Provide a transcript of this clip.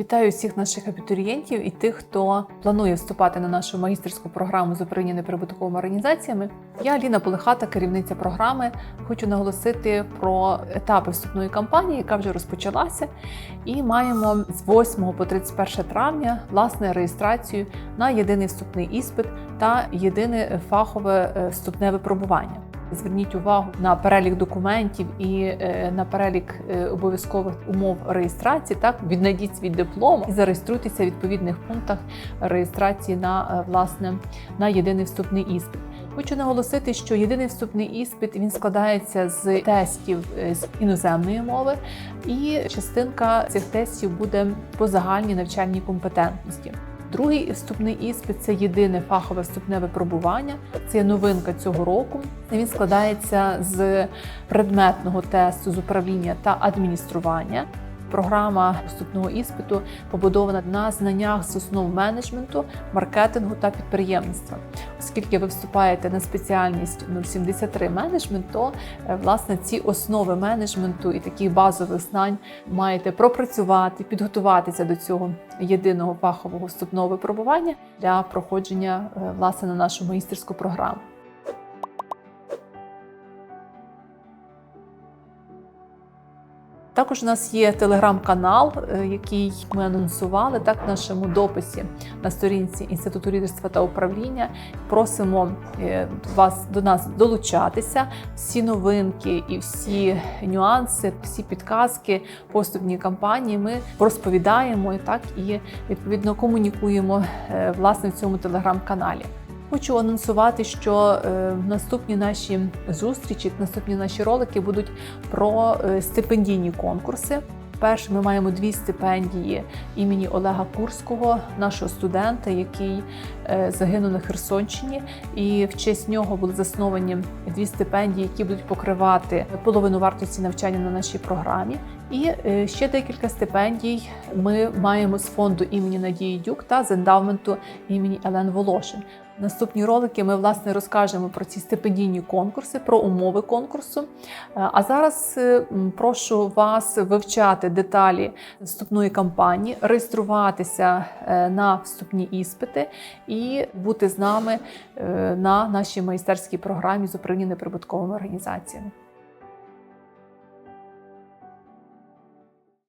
Вітаю всіх наших абітурієнтів і тих, хто планує вступати на нашу магістерську програму з управління неприбутковими організаціями. Я Аліна Полихата, керівниця програми. Хочу наголосити про етапи вступної кампанії, яка вже розпочалася. І маємо з 8 по 31 травня власне реєстрацію на єдиний вступний іспит та єдине фахове е, вступне випробування. Зверніть увагу на перелік документів і е, на перелік е, обов'язкових умов реєстрації. Так віднайдіть свій диплом і зареєструйтеся в відповідних пунктах реєстрації на е, власне на єдиний вступний іспит. Хочу наголосити, що єдиний вступний іспит він складається з тестів з іноземної мови, і частинка цих тестів буде по загальній навчальній компетентності. Другий вступний іспит це єдине фахове вступне випробування. Це новинка цього року. Він складається з предметного тесту з управління та адміністрування. Програма вступного іспиту побудована на знаннях з основ менеджменту, маркетингу та підприємництва. Оскільки ви вступаєте на спеціальність 073 менеджмент, то е, власне ці основи менеджменту і таких базових знань маєте пропрацювати, підготуватися до цього єдиного фахового вступного випробування для проходження е, власне на нашу магістерську програму. Також у нас є телеграм-канал, е, який ми анонсували так в нашому дописі на сторінці Інституту лідерства та управління. Просимо е, вас до нас долучатися. Всі новинки і всі нюанси, всі підказки по вступній кампанії ми розповідаємо і так і відповідно комунікуємо е, власне в цьому телеграм-каналі. Хочу анонсувати, що е, наступні наші зустрічі, наступні наші ролики будуть про е, стипендійні конкурси. Перше, ми маємо дві стипендії імені Олега Курського, нашого студента, який е, загинув на Херсонщині. І в честь нього були засновані дві стипендії, які будуть покривати половину вартості навчання на нашій програмі. І е, ще декілька стипендій ми маємо з фонду імені Надії Дюк та з ендавменту імені Елен Волошин. Наступні ролики ми власне розкажемо про ці стипендійні конкурси, про умови конкурсу. Е, А зараз е, прошу вас вивчати деталі вступної кампанії, реєструватися на вступні іспити і бути з нами на нашій майстерській програмі з управління неприбутковими організаціями.